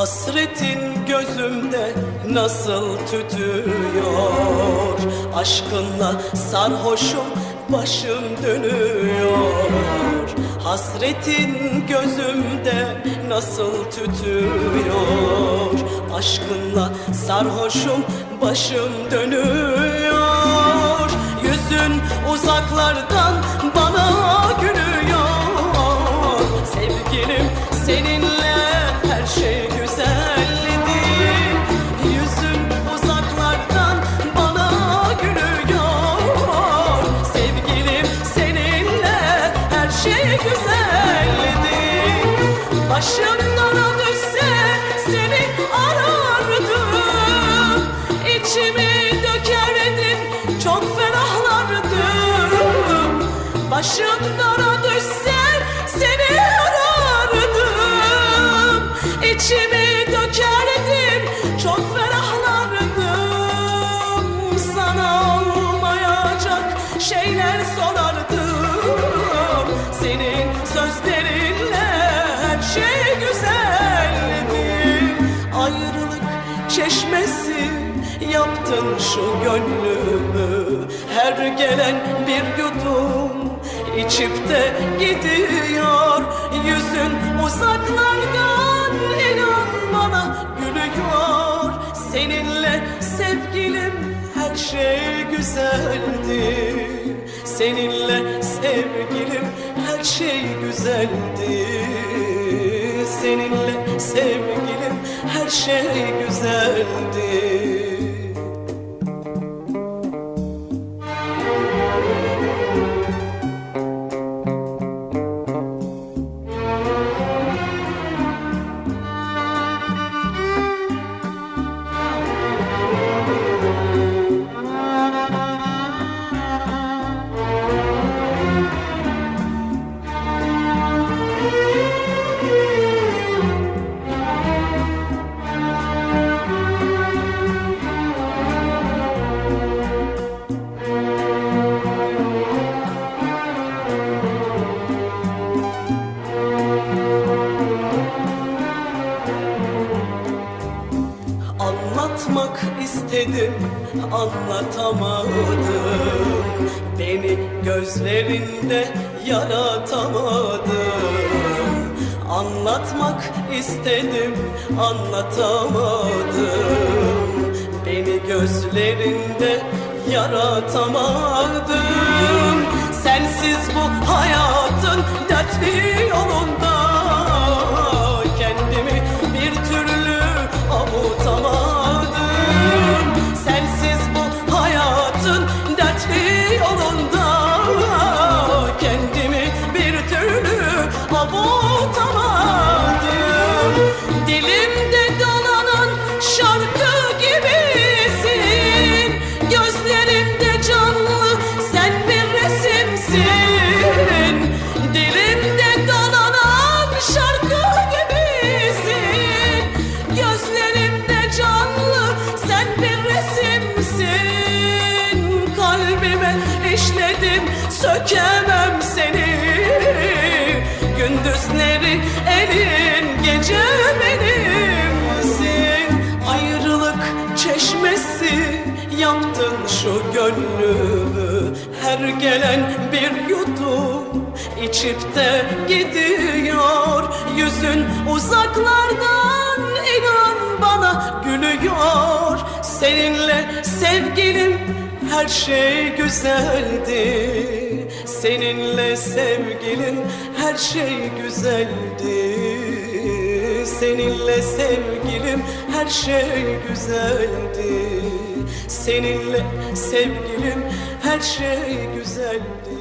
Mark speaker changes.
Speaker 1: Hasretin gözümde nasıl tütüyor? Aşkınla sarhoşum başım dönüyor. Hasretin gözümde nasıl tütüyor? Aşkınla sarhoşum başım dönüyor. Yüzün uzaklardan bana Başımdan düşse seni arardım. İçimi dökerdim çok ferahlardım. Başımdan düşse seni arardım. İçimi dökerdim çok ferahlardım. Sana olmayacak şeyler sorardım yaptın şu gönlümü? Her gelen bir yudum içip de gidiyor. Yüzün uzaklardan inan bana gülüyor. Seninle sevgilim her şey güzeldi Seninle sevgilim her şey güzeldi Seninle sevgilim her şey güzeldi Anlatmak istedim, anlatamadım. Beni gözlerinde yaratamadım. Anlatmak istedim, anlatamadım. Beni gözlerinde yaratamadım. Sensiz bu hayatın dertli Dilimde dolanan şarkı gibisin. Gözlerimde canlı sen bir resimsin. Dilimde dolanan şarkı gibisin. Gözlerimde canlı sen bir resimsin. Kalbime işledim sökemem seni Gündüzleri elin gece benimsin Ayrılık çeşmesi yaptın şu gönlümü. Her gelen bir yudum içip de gidiyor. Yüzün uzaklardan inan bana gülüyor. Seninle sevgilim her şey güzeldi Seninle sevgilim her şey güzeldi. Seninle sevgilim her şey güzeldi. Seninle sevgilim her şey güzeldi